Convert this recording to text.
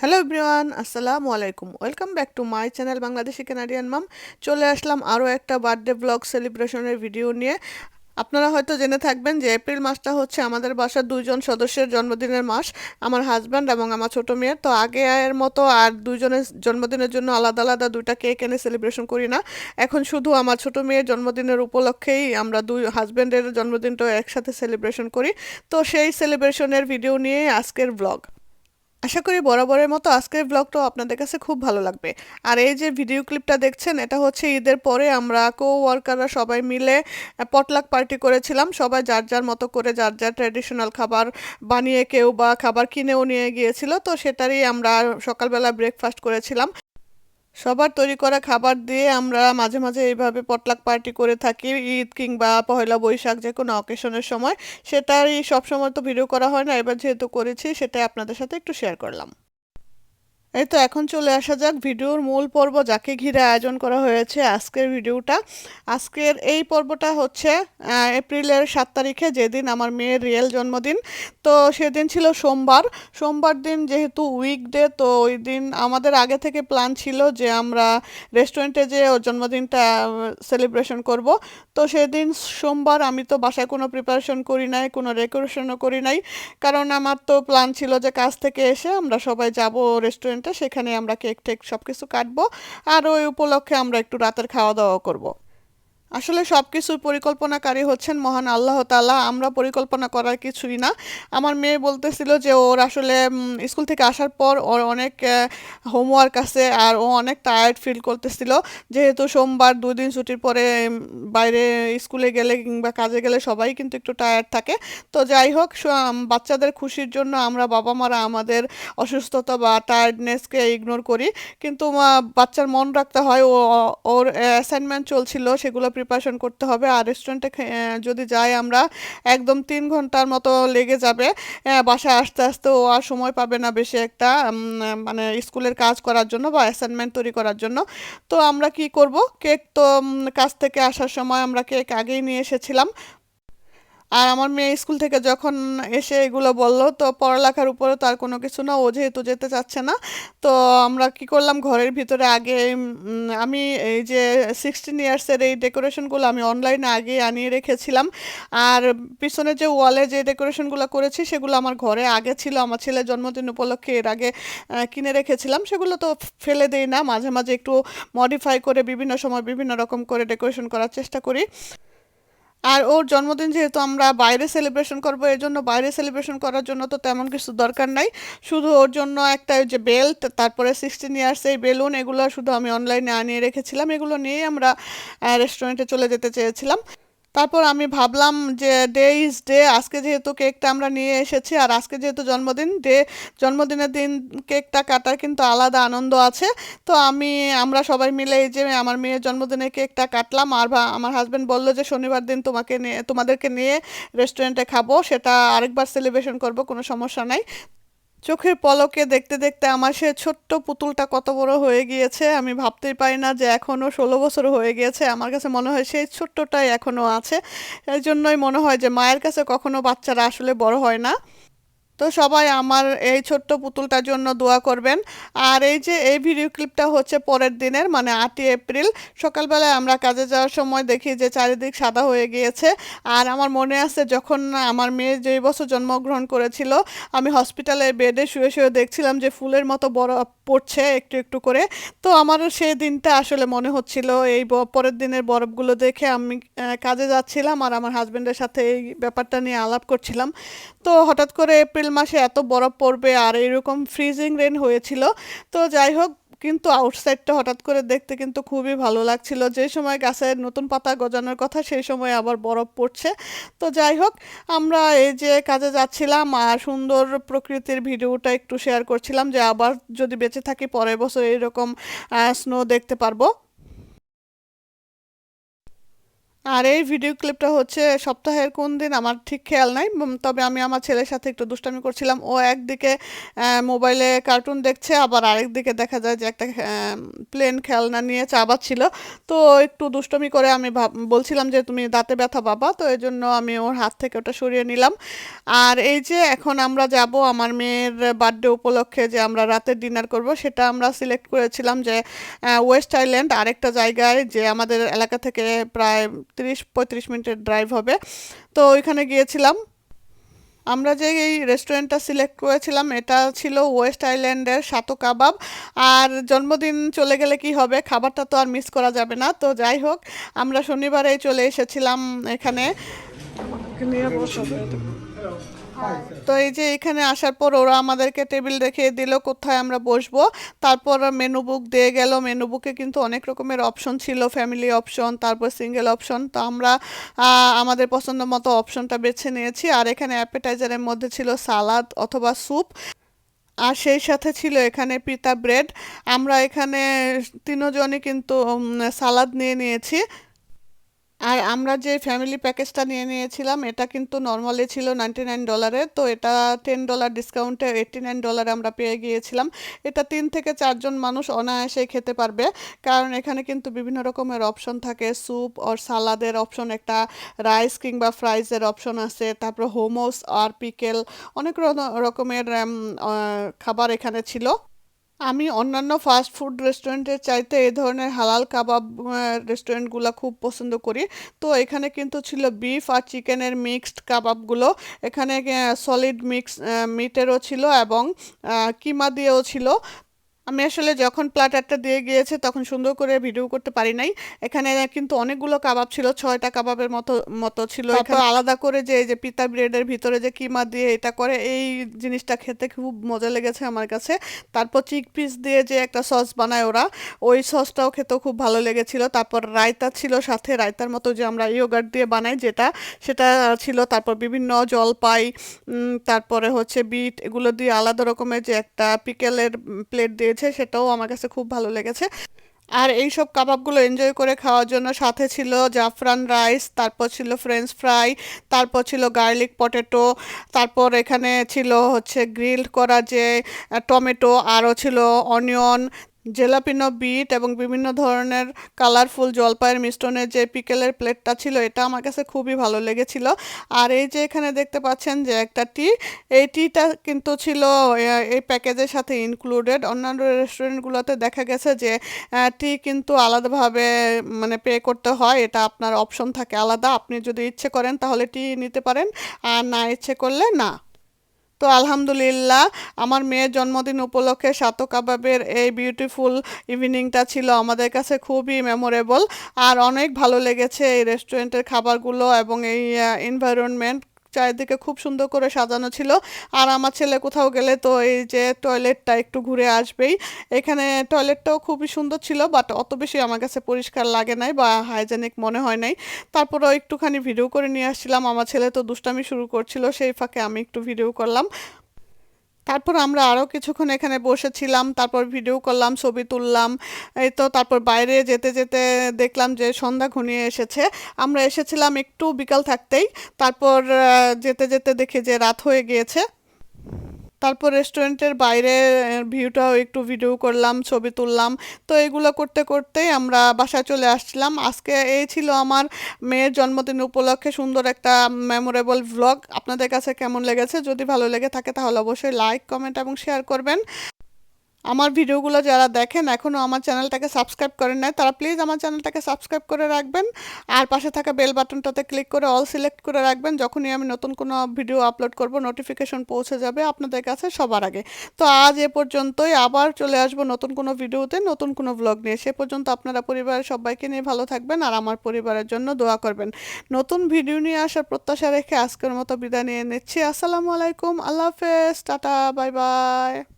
Hello everyone আসসালামু আলাইকুম welcome back to my channel Bangladeshi Canadian mum চলে আসলাম আরও একটা বার্থডে ব্লগ সেলিব্রেশনের ভিডিও নিয়ে। আপনারা হয়তো জেনে থাকবেন যে এপ্রিল মাসটা হচ্ছে আমাদের বাসার দুইজন সদস্যের জন্মদিনের মাস, আমার হাজব্যান্ড এবং আমার ছোটো মেয়ের তো আগে এর মতো আর দুজনের জন্মদিনের জন্য আলাদা আলাদা দুইটা কেক এনে সেলিব্রেশন করি না। এখন শুধু আমার ছোটো মেয়ের জন্মদিনের উপলক্ষেই আমরা দুই হাজব্যান্ডের জন্মদিনটাও একসাথে সেলিব্রেশন করি। তো সেই সেলিব্রেশনের ভিডিও নিয়ে আজকের ব্লগ আশা করি বরাবরের মতো আজকের ব্লগটাও আপনাদের কাছে খুব ভালো লাগবে। আর এই যে ভিডিও ক্লিপটা দেখছেন, এটা হচ্ছে ঈদের পরে আমরা কো ওয়ার্কাররা সবাই মিলে পটলাক পার্টি করেছিলাম। সবাই যার যার মতো করে যার যার ট্র্যাডিশনাল খাবার বানিয়ে কেউ বা খাবার কিনেও নিয়ে গিয়েছিল, তো সেটারই আমরা সকালবেলা ব্রেকফাস্ট করেছিলাম। সবার তৈরি করা খাবার দিয়ে আমরা মাঝে মাঝে এইভাবে পটলাক পার্টি করে থাকি, ঈদ কিংবা পয়লা বৈশাখ যে কোনো অকেশনের সময়। সেটাই সবসময় তো ভিডিও করা হয় না। এবার যেহেতু করেছি, সেটাই আপনাদের সাথে একটু শেয়ার করলাম। এই তো এখন চলে আসা যাক ভিডিওর মূল পর্ব যাকে ঘিরে আয়োজন করা হয়েছে আজকের ভিডিওটা। আজকের এই পর্বটা হচ্ছে এপ্রিলের সাত তারিখে যেদিন আমার মেয়ের রিয়েল জন্মদিন, তো সেদিন ছিল সোমবার। সোমবার দিন যেহেতু উইকডে, তো ওই দিন আমাদের আগে থেকে প্ল্যান ছিল যে আমরা রেস্টুরেন্টে যে ওর জন্মদিনটা সেলিব্রেশন করব। তো সেদিন সোমবার আমি তো বাসায় কোনো প্রিপারেশন করি নাই, কোনো ডেকোরেশনও করি নাই। কারণ আমার তো প্ল্যান ছিল যে কাজ থেকে এসে আমরা সবাই যাব রেস্টুরেন্টে সেখানে আমরা কেক টেক সব কিছু কাটবো। আর ওই উপলক্ষে আমরা একটু রাতের খাওয়া দাওয়া করব। আসলে সব কিছুর পরিকল্পনাকারী হচ্ছেন মহান আল্লাহ তালা আমরা পরিকল্পনা করার কিছুই না। আমার মেয়ে বলতেছিল যে ওর আসলে স্কুল থেকে আসার পর ওর অনেক হোমওয়ার্ক আছে আর ও অনেক টায়ার্ড ফিল করতেছিল। যেহেতু সোমবার দুই দিন ছুটির পরে বাইরে স্কুলে গেলে কিংবা কাজে গেলে সবাই কিন্তু একটু টায়ার্ড থাকে। তো যাই হোক বাচ্চাদের খুশির জন্য আমরা বাবা মারা আমাদের অসুস্থতা বা টায়ার্ডনেসকে ইগনোর করি। কিন্তু বাচ্চার মন রাখতে হয় ও ওর অ্যাসাইনমেন্ট চলছিল, সেগুলো প্রিপারেশন করতে হবে। আর রেস্টুরেন্টে যদি যাই আমরা, একদম তিন ঘণ্টার মতো লেগে যাবে। বাসায় আসতে আসতে ও আর সময় পাবে না বেশি একটা মানে স্কুলের কাজ করার জন্য বা অ্যাসাইনমেন্ট তৈরি করার জন্য। তো আমরা কি করব? কেক তো কাজ থেকে আসার সময় আমরা কেক আগেই নিয়ে এসেছিলাম। আর আমার মেয়ে স্কুল থেকে যখন এসে এগুলো বলল, তো পড়ালেখার উপরে তার কোনো কিছু না, ও যেহেতু যেতে চাচ্ছে না, তো আমরা কি করলাম, ঘরের ভিতরে আগে আমি এই যে সিক্সটিন ইয়ার্সের এই ডেকোরেশনগুলো আমি অনলাইনে আগে আনিয়ে রেখেছিলাম, আর পিছনে যে ওয়ালে যে ডেকোরেশনগুলো করেছি, সেগুলো আমার ঘরে আগে ছিল, আমার ছেলের জন্মদিন উপলক্ষে এর আগে কিনে রেখেছিলাম, সেগুলো তো ফেলে দেই না, মাঝে মাঝে একটু মডিফাই করে বিভিন্ন সময় বিভিন্ন রকম করে ডেকোরেশন করার চেষ্টা করি। আর ওর জন্মদিন যেহেতু আমরা বাইরে সেলিব্রেশন করব, এর জন্য বাইরে সেলিব্রেশন করার জন্য তো তেমন কিছু দরকার নাই। শুধু ওর জন্য একটা যে বেল্ট তারপরে সিক্সটিন ইয়ার্স এই বেলুন, এগুলো শুধু আমি অনলাইনে আনিয়ে রেখেছিলাম। এগুলো নিয়েই আমরা রেস্টুরেন্টে চলে যেতে চেয়েছিলাম। তারপর আমি ভাবলাম যে ডে ইজ ডে আজকে যেহেতু কেকটা আমরা নিয়ে এসেছি আর আজকে যেহেতু জন্মদিন ডে জন্মদিনের দিন কেকটা কাটার কিন্তু আলাদা আনন্দ আছে। তো আমি, আমরা সবাই মিলে এই যে আমার মেয়ের জন্মদিনে কেকটা কাটলাম আর আমার হাজব্যান্ড বলল যে শনিবার দিন তোমাকে নিয়ে, তোমাদেরকে নিয়ে রেস্টুরেন্টে খাব, সেটা আরেকবার সেলিব্রেশন করব, কোনো সমস্যা নাই। চোখের পলকে দেখতে দেখতে আমার সে ছোট্ট পুতুলটা কত বড় হয়ে গিয়েছে, আমি ভাবতেই পারি না যে এখনও ষোলো বছর হয়ে গিয়েছে। আমার কাছে মনে হয় সেই ছোট্টটাই এখনও আছে। এই জন্যই মনে হয় যে মায়ের কাছে কখনো বাচ্চারা আসলে বড় হয় না। তো সবাই আমার এই ছোট্ট পুতুলটার জন্য দোয়া করবেন। আর এই যে, এই ভিডিও ক্লিপটা হচ্ছে পরের দিনের মানে আটই এপ্রিল। সকালবেলায় আমরা কাজে যাওয়ার সময় দেখি যে চারিদিক সাদা হয়ে গিয়েছে। আর আমার মনে আছে, যখন আমার মেয়ে যেই বছর জন্মগ্রহণ করেছিল, আমি হসপিটালে বেডে শুয়ে শুয়ে দেখছিলাম যে ফুলের মতো বড় পড়ছে একটু একটু করে। তো আমার সেই দিনটা আসলে মনে হচ্ছিল, এই পরের দিনের বরফগুলো দেখে আমি কাজে যাচ্ছিলাম আর আমার হাজব্যান্ডের সাথে এই ব্যাপারটা নিয়ে আলাপ করছিলাম। তো হঠাৎ করে এপ্রিল মাসে এত বরফ পড়বে আর এরকম ফ্রিজিং রেন হয়েছিল। তো যাই হোক, কিন্তু আউটসাইডটা হঠাৎ করে দেখতে কিন্তু খুবই ভালো লাগছিল। যে সময় গাছের নতুন পাতা গজানোর কথা, সেই সময় আবার বরফ পড়ছে। তো যাই হোক, আমরা এই যে কাজে যাচ্ছিলাম আর সুন্দর প্রকৃতির ভিডিওটা একটু শেয়ার করছিলাম যে আবার যদি বেঁচে থাকি, পরের বছর এরকম স্নো দেখতে পারব। আর এই ভিডিও ক্লিপটা হচ্ছে সপ্তাহের কোন দিন আমার ঠিক খেয়াল নাই তবে আমি আমার ছেলের সাথে একটু দুষ্টামি করছিলাম। ও একদিকে মোবাইলে কার্টুন দেখছে, আবার আরেকদিকে দেখা যায় যে একটা প্লেন খেলনা নিয়ে চাবাচ্ছিল তো একটু দুষ্টমি করে আমি বলছিলাম যে তুমি দাঁতে ব্যথা বাবা তো এই জন্য আমি ওর হাত থেকে ওটা সরিয়ে নিলাম। আর এই যে এখন আমরা যাব আমার মেয়ের বার্থডে উপলক্ষে যে আমরা রাতের ডিনার করব, সেটা আমরা সিলেক্ট করেছিলাম যে ওয়েস্ট আইল্যান্ড আরেকটা জায়গায় যে আমাদের এলাকা থেকে প্রায় তিরিশ পঁয়ত্রিশ মিনিটের ড্রাইভ হবে। তো ওইখানে গিয়েছিলাম। আমরা যে এই রেস্টুরেন্টটা সিলেক্ট করেছিলাম, এটা ছিল ওয়েস্ট আইল্যান্ডের সাতো কাবাব। আর জন্মদিন চলে গেলে কি হবে, খাবারটা তো আর মিস করা যাবে না। তো যাই হোক, আমরা শনিবারে চলে এসেছিলাম এখানে। তো এই যে এখানে আসার পর ওরা আমাদেরকে টেবিল দেখিয়ে দিল, কোথায় আমরা বসবো। তারপর মেনু বুক দিয়ে গেল। মেনু বুকে কিন্তু অনেক রকমের অপশন ছিল ফ্যামিলি অপশন তারপর সিঙ্গেল অপশন তো আমরা আমাদের পছন্দ মতো অপশনটা বেছে নিয়েছি। আর এখানে অ্যাপেটাইজারের মধ্যে ছিল সালাদ অথবা স্যুপ আর সেই সাথে ছিল এখানে পিতা ব্রেড আমরা এখানে তিনজনই কিন্তু সালাদ নিয়ে নিয়েছি। আর আমরা যে ফ্যামিলি প্যাকেজটা নিয়ে নিয়েছিলাম, এটা কিন্তু নর্মালি ছিল নাইনটি নাইন ডলারের তো এটা টেন ডলার ডিসকাউন্টে এইটটি নাইন ডলারে আমরা পেয়ে গিয়েছিলাম। এটা তিন থেকে চারজন মানুষ অনায়াসে খেতে পারবে, কারণ এখানে কিন্তু বিভিন্ন রকমের অপশন থাকে। স্যুপ আর সালাদের অপশন একটা রাইস কিংবা ফ্রাইজের অপশন আছে, তারপর হোমোস আর পিকেল অনেক রকমের খাবার এখানে ছিল। আমি অন্যান্য ফাস্ট ফুড রেস্টুরেন্টের চাইতে এ ধরনের হালাল কাবাব রেস্টুরেন্টগুলো খুব পছন্দ করি। তো এখানে কিন্তু ছিল বিফ আর চিকেনের মিক্সড কাবাবগুলো এখানে সলিড মিক্স মিটেরও ছিল এবং কিমা দিয়েও ছিল। আমি আসলে যখন প্ল্যাটারটা দিয়ে গিয়েছে তখন সুন্দর করে ভিডিও করতে পারি নাই। এখানে কিন্তু অনেকগুলো কাবাব ছিল ছয়টা কাবাবের মতো মতো ছিল। এখানে আলাদা করে যে এই যে পিতা ব্রেডের ভিতরে যে কিমা দিয়ে এটা করে এই জিনিসটা খেতে খুব মজা লেগেছে আমার কাছে। তারপর চিক পিস দিয়ে যে একটা সস বানায় ওরা ওই সসটাও খেতেও খুব ভালো লেগেছিল। তারপর রায়তা ছিল সাথে রায়তার মতো যে আমরা ইয়োগার্ট দিয়ে বানাই যেটা সেটা ছিল। তারপর বিভিন্ন জলপাই তারপরে হচ্ছে বিট এগুলো দিয়ে আলাদা রকমের যে একটা পিকেলের প্লেট দিয়েছে সেটাও আমার কাছে খুব ভালো লেগেছে। আর এই সব কাবাবগুলো এনজয় করে খাওয়ার জন্য সাথে ছিল জাফরান রাইস, তারপর ছিল ফ্রেঞ্চ ফ্রাই তারপর ছিল গার্লিক পটেটো তারপর এখানে ছিল হচ্ছে গ্রিলড করা যে টমেটো, আরও ছিল অনিয়ন জেলাপিনো বিট এবং বিভিন্ন ধরনের কালারফুল জলপাইয়ের মিশ্রণের যে পিকেলের প্লেটটা ছিল, এটা আমার কাছে খুবই ভালো লেগেছিল। আর এই যে এখানে দেখতে পাচ্ছেন যে একটা টি, এই টিটা কিন্তু ছিল এই প্যাকেজের সাথে ইনক্লুডেড অন্যান্য রেস্টুরেন্টগুলোতে দেখা গেছে যে টি কিন্তু আলাদাভাবে মানে পে করতে হয়, এটা আপনার অপশন থাকে আলাদা। আপনি যদি ইচ্ছে করেন তাহলে টি নিতে পারেন, আর না ইচ্ছে করলে না। তো আলহামদুলিল্লাহ, আমার মেয়ের জন্মদিন উপলক্ষে সাতো কাবাবের এই বিউটিফুল ইভিনিংটা ছিল আমাদের কাছে খুবই মেমোরেবল আর অনেক ভালো লেগেছে এই রেস্টুরেন্টের খাবারগুলো এবং এই এনভায়রনমেন্ট চারিদিকে খুব সুন্দর করে সাজানো ছিল। আর আমার ছেলে কোথাও গেলে তো এই যে টয়লেটটা একটু ঘুরে আসবেই। এখানে টয়লেটটাও খুবই সুন্দর ছিল বাট অত বেশি আমার কাছে পরিষ্কার লাগে নাই বা হাইজেনিক মনে হয় নাই। তারপরেও একটুখানি ভিডিও করে নিয়ে আসছিলাম। আমার ছেলে তো দুষ্টামি শুরু করছিল, সেই ফাঁকে আমি একটু ভিডিও করলাম। তারপর আমরা আরও কিছুক্ষণ এখানে বসেছিলাম, তারপর ভিডিও করলাম, ছবি তুললাম, এই তো তারপর বাইরে যেতে যেতে দেখলাম যে সন্ধ্যা ঘনিয়ে এসেছে। আমরা এসেছিলাম একটু বিকাল থাকতেই, তারপর যেতে যেতে দেখি যে রাত হয়ে গিয়েছে। তারপর রেস্টুরেন্টের বাইরে ভিউটাও একটু ভিডিও করলাম, ছবি তুললাম। তো এগুলো করতে করতেই আমরা বাসায় চলে আসছিলাম। আজকে এই ছিল আমার মেয়ের জন্মদিন উপলক্ষে সুন্দর একটা মেমোরেবল ভ্লগ আপনাদের কাছে কেমন লেগেছে? যদি ভালো লেগে থাকে তাহলে অবশ্যই লাইক কমেন্ট এবং শেয়ার করবেন। আমার ভিডিওগুলো যারা দেখেন এখনও আমার চ্যানেলটাকে সাবস্ক্রাইব করেন নাই, তারা প্লিজ আমার চ্যানেলটাকে সাবস্ক্রাইব করে রাখবেন। আর পাশে থাকা বেল বাটনটাতে ক্লিক করে অল সিলেক্ট করে রাখবেন। যখনই আমি নতুন কোনো ভিডিও আপলোড করব নোটিফিকেশন পৌঁছে যাবে আপনাদের কাছে সবার আগে। তো আজ এ পর্যন্তই, আবার চলে আসব নতুন কোনো ভিডিওতে, নতুন কোনো ব্লগ নিয়ে। সে পর্যন্ত আপনারা পরিবারের সবাইকে নিয়ে ভালো থাকবেন আর আমার পরিবারের জন্য দোয়া করবেন। নতুন ভিডিও নিয়ে আসার প্রত্যাশা রেখে আজকের মতো বিদায় নিয়ে নিচ্ছি। আসসালামু আলাইকুম, আল্লাহ হাফেজ, টাটা, বাই বাই।